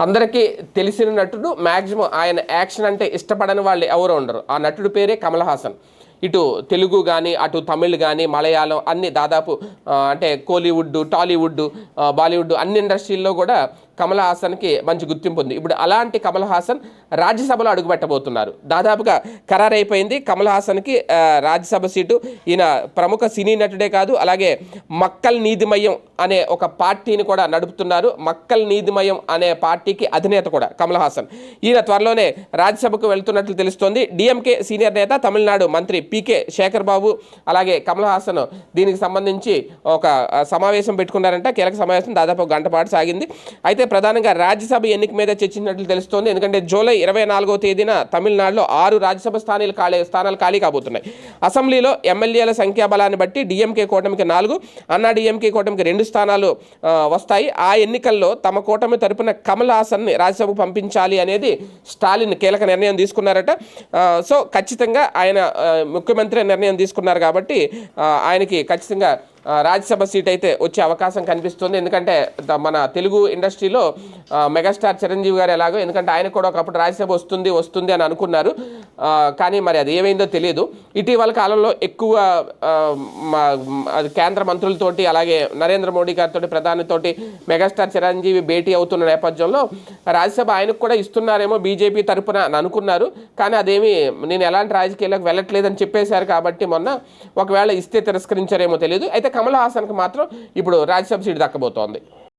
అందరికీ తెలిసిన నటుడు మ్యాక్సిమం ఆయన యాక్షన్ అంటే ఇష్టపడని వాళ్ళు ఎవరు ఉండరు. ఆ నటుడు పేరే కమల్ హాసన్. ఇటు తెలుగు కానీ అటు తమిళ్ కానీ మలయాళం అన్ని దాదాపు అంటే కోలీవుడ్ టాలీవుడ్ బాలీవుడ్ అన్ని ఇండస్ట్రీల్లో కూడా కమల్ హాసన్కి మంచి గుర్తింపు ఉంది. ఇప్పుడు అలాంటి కమల్ హాసన్ రాజ్యసభలో అడుగుపెట్టబోతున్నారు. దాదాపుగా ఖరారైపోయింది. కమల్ హాసన్కి రాజ్యసభ సీటు ఈయన ప్రముఖ సినీ నటుడే కాదు అలాగే మక్కల్ నీతిమయం అనే ఒక పార్టీని కూడా నడుపుతున్నారు. మక్కల్ నీతిమయం అనే పార్టీకి అధినేత కూడా కమల్ హాసన్. ఈయన త్వరలోనే రాజ్యసభకు వెళ్తున్నట్లు తెలుస్తోంది. డిఎంకే సీనియర్ నేత తమిళనాడు మంత్రి పీకే శేఖర్ బాబు అలాగే కమల్ హాసన్ దీనికి సంబంధించి ఒక సమావేశం పెట్టుకున్నారంట. కీలక సమావేశం దాదాపు గంట పాటు సాగింది. అయితే ప్రధానంగా రాజ్యసభ ఎన్నిక మీద చర్చించినట్లు తెలుస్తోంది. ఎందుకంటే జూలై ఇరవై నాలుగో తేదీన తమిళనాడులో ఆరు రాజ్యసభ స్థానాలు ఖాళీ స్థానాలు ఖాళీ కాబోతున్నాయి. అసెంబ్లీలో ఎమ్మెల్యేల సంఖ్యాబలాన్ని బట్టి డిఎంకే కూటమికి నాలుగు అన్నా డిఎంకే కూటమికి రెండు స్థానాలు వస్తాయి. ఆ ఎన్నికల్లో తమ కూటమి తరపున కమల్ హాసన్ని రాజ్యసభకు పంపించాలి అనేది స్టాలిన్ కీలక నిర్ణయం తీసుకున్నారట. సో ఖచ్చితంగా ఆయన ముఖ్యమంత్రి నిర్ణయం తీసుకున్నారు కాబట్టి ఆయనకి ఖచ్చితంగా రాజ్యసభ సీట్ అయితే వచ్చే అవకాశం కనిపిస్తుంది. ఎందుకంటే మన తెలుగు ఇండస్ట్రీలో మెగాస్టార్ చిరంజీవి గారు ఎలాగో ఎందుకంటే ఆయన కూడా ఒకప్పుడు రాజ్యసభ వస్తుంది వస్తుంది అని అనుకున్నారు. కానీ మరి అది ఏమైందో తెలియదు. ఇటీవల కాలంలో ఎక్కువ మా- కేంద్ర మంత్రులతోటి అలాగే నరేంద్ర మోడీ గారితో ప్రధానితోటి మెగాస్టార్ చిరంజీవి భేటీ అవుతున్న నేపథ్యంలో రాజ్యసభ ఆయనకు కూడా ఇస్తున్నారేమో బీజేపీ తరపున అని అనుకున్నారు. కానీ అదేమి నేను ఎలాంటి రాజకీయాలకు వెళ్ళట్లేదని చెప్పేశారు కాబట్టి మొన్న ఒకవేళ ఇస్తే తిరస్కరించారేమో తెలియదు. అయితే కమల్ హాసన్కి మాత్రం ఇప్పుడు రాజ్యసభ సీటు దక్కబోతోంది.